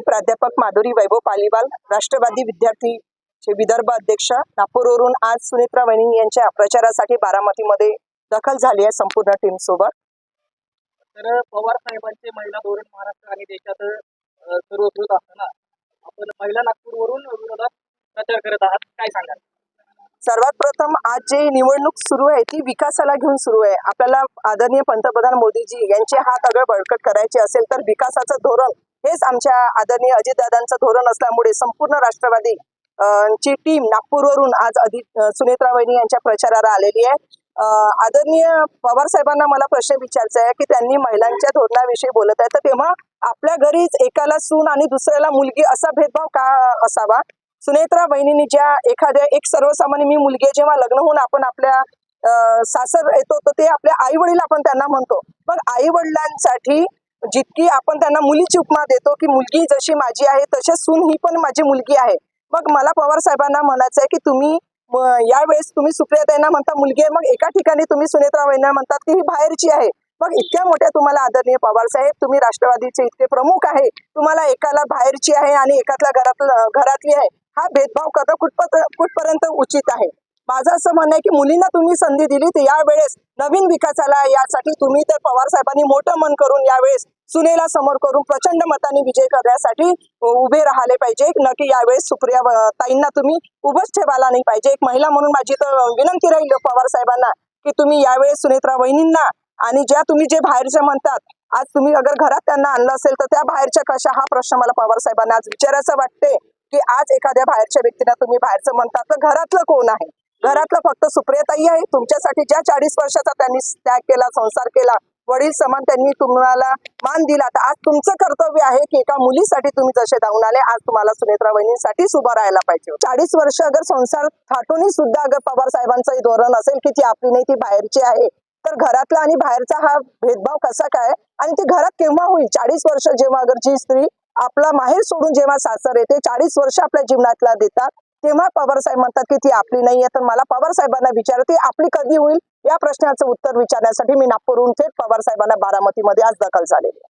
मी प्राध्यापक माधुरी वैभव पालीवाल राष्ट्रवादी विद्यार्थीचे विदर्भ अध्यक्ष नागपूरवरून आज सुनेत्रा वहिनी यांच्या प्रचारासाठी बारामतीमध्ये दखल झाली आहे संपूर्ण टीम सोबत. तर पवार साहेबांचे महिला धोरण महाराष्ट्र आणि देशात सर्वत्र असताना आपण महिला नागपूरवरून विरोधात प्रचार करत आहात. काय सांगाल? सर्वात प्रथम आज जे निवडणूक सुरू आहे ती विकासाला घेऊन सुरू आहे. आपल्याला आदरणीय पंतप्रधान मोदीजी यांचे हात अगळ बळकट करायचे असेल तर विकासाचं धोरण हेच आमच्या आदरणीय अजितदादांचं धोरण असल्यामुळे संपूर्ण राष्ट्रवादी ची टीम नागपूरवरून आज अधिक सुनेत्रा वहिनी यांच्या प्रचाराला आलेली आहे. आदरणीय पवार साहेबांना मला प्रश्न विचारायचा आहे की त्यांनी महिलांच्या धोरणाविषयी बोलत आहे. तर तेव्हा आपल्या घरीच एकाला सून आणि दुसऱ्याला मुलगी असा भेदभाव का असावा? सुनेत्रा बहिणींनी ज्या एखाद्या एक सर्वसामान्य मी मुलगी जेव्हा लग्न होऊन आपण आपल्या अं, सासर येतो तर ते आपल्या आई वडील आपण त्यांना म्हणतो. मग आई वडिलांसाठी जितकी आपण त्यांना मुलीची उपमा देतो की मुलगी जशी माझी आहे तशीच सून ही पण माझी मुलगी आहे. मग मला पवार साहेबांना म्हणायचं आहे की तुम्ही यावेळेस तुम्ही सुप्रियाताईंना म्हणता मुलगी आहे मग एका ठिकाणी तुम्ही सुनेत्रा म्हणतात की ही बाहेरची आहे. मग इतक्या मोठ्या तुम्हाला आदरणीय पवार साहेब तुम्ही राष्ट्रवादीचे इतके प्रमुख आहे तुम्हाला एकाला बाहेरची आहे आणि एकातल्या घरातलं घरातली आहे हा भेदभाव करणं कुठपत कुठपर्यंत उचित आहे? माझं असं म्हणणं आहे की मुलींना तुम्ही संधी दिली तर यावेळेस नवीन विकासाला यासाठी तुम्ही तर पवार साहेबांनी मोठं मन करून यावेळेस सुनेला समोर करून प्रचंड मताने विजय करण्यासाठी उभे राहिले पाहिजे. न की यावेळेस सुप्रिया ताईंना तुम्ही उभंच ठेवायला नाही पाहिजे. एक महिला म्हणून माझी तर विनंती राहील पवार साहेबांना की तुम्ही यावेळेस सुनेत्रा वहिनींना आणि ज्या तुम्ही जे बाहेरच्या म्हणतात आज तुम्ही अगर घरात त्यांना आणलं असेल तर त्या बाहेरच्या कशा हा प्रश्न मला पवार साहेबांना आज विचारायचं वाटते की आज एखाद्या बाहेरच्या व्यक्तीला तुम्ही बाहेरचं म्हणतात तर घरातलं कोण आहे? घरातलं फक्त सुप्रियताई आहे. तुमच्यासाठी ज्या चाळीस वर्षाचा त्यांनी त्याग केला संसार केला वडील समान त्यांनी तुम्हाला मान दिला तर आज तुमचं कर्तव्य आहे की एका मुलीसाठी तुम्ही जसे धावून आले आज तुम्हाला सुनेत्रा बहिणींसाठी उभं राहायला पाहिजे. चाळीस वर्ष अगर संसार थाटूनही सुद्धा अगर पवार साहेबांचं धोरण असेल की ती आपली नाही ती बाहेरची आहे तर घरातला आणि बाहेरचा हा भेदभाव कसा काय? आणि ते घरात केव्हा होईल? चाळीस वर्ष जेव्हा अगर जी स्त्री आपला माहेर सोडून जेव्हा सासर येते चाळीस वर्ष आपल्या जीवनातला देतात तेव्हा पवार साहेब म्हणतात की ती आपली नाहीये तर मला पवार साहेबांना विचारते आपली कधी होईल या प्रश्नाचं उत्तर विचारण्यासाठी मी नागपूरहून थेट पवार साहेबांना बारामतीमध्ये आज दखल झालेली आहे.